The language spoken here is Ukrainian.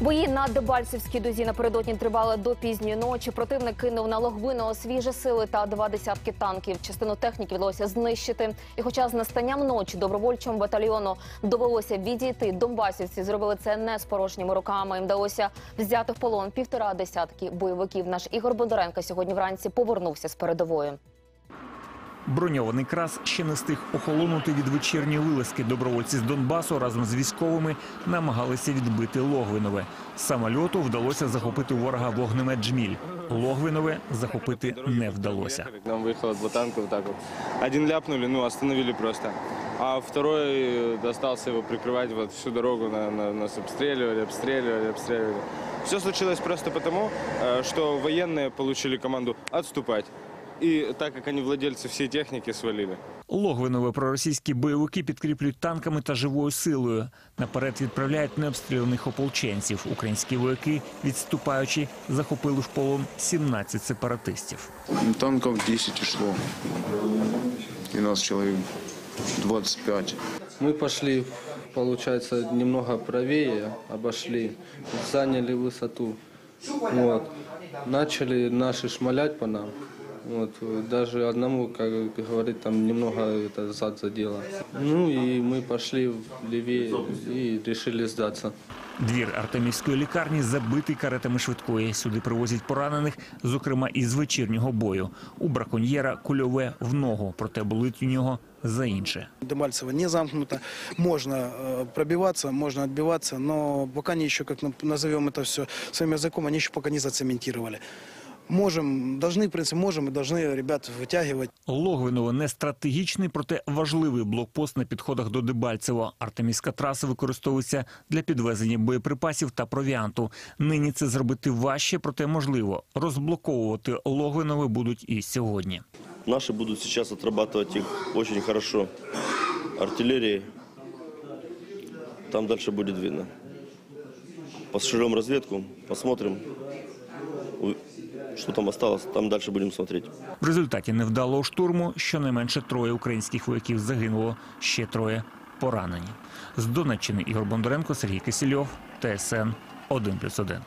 Бої на Дебальцевській дузі напередодні тривали до пізньої ночі. Противник кинув на Логвино свіжі сили та два десятки танків. Частину техніки вдалося знищити. І хоча з настанням ночі добровольчому батальйону довелося відійти, донбасівці зробили це не з порожніми руками. Їм вдалося взяти в полон півтора десятки бойовиків. Наш Ігор Бондаренко сьогодні вранці повернувся з передової. Броньований крас ще не встиг охолонути від вечірньої вилазки. Добровольці з Донбасу разом з військовими намагалися відбити Логвинове. З самольоту вдалося захопити у ворога вогнемет «Джміль». Логвинове захопити не вдалося. К нам выехало два танка вот так вот. Один ляпнули, ну, остановили просто. А второй э, остался его прикрывать вот всю дорогу. На, на- нас обстреливали, обстреливали, обстреливали. Все случилось просто потому, э, что военные получили команду отступать. И так как они владельцы всей техники, свалили. Логвинове проросійські бойовики підкріплюють танками та живою силою. Наперед відправляють необстріляних ополченців. Українські вояки, відступаючи, захопили в полон 17 сепаратистів. Танков 10 ушло. И нас человек 25. Мы пошли, получается, немного правее, обошли, заняли высоту. Вот. Начали наши шмалять по нам. Вот. Даже одному, как говорит, там немного это зад задело. Ну и мы пошли левее и решили сдаться. Двір Артемівської лікарні забитий каретами швидкої. Сюди привозять поранених, зокрема із вечірнього бою. У браконьєра кульове в ногу, проте болить у нього за інше. Дебальцево не замкнуто. Можно э, пробиваться, можно отбиваться, но пока они еще, как нап- назовем это все своим языком, они еще пока не зацементировали. Можем, должны, в принципе, можем и должны ребят вытягивать. Логвиново не стратегічний, проте важливий блокпост на підходах до Дебальцево. Артемівська траса використовується для підвезення боєприпасів та провіанту. Нині це зробити важче, проте можливо. Розблоковувати Логвинове будуть і сьогодні. Наши будут сейчас отрабатывать их очень хорошо артиллерией. Там дальше будет видно. Поширем разведку, посмотрим, что там осталось. Там далі будемо смотреть. В результаті невдалого штурму щонайменше троє українських вояків загинуло, ще троє поранені. З Донеччини Ігор Бондаренко, Сергій Кисельов, ТСН 1+,1.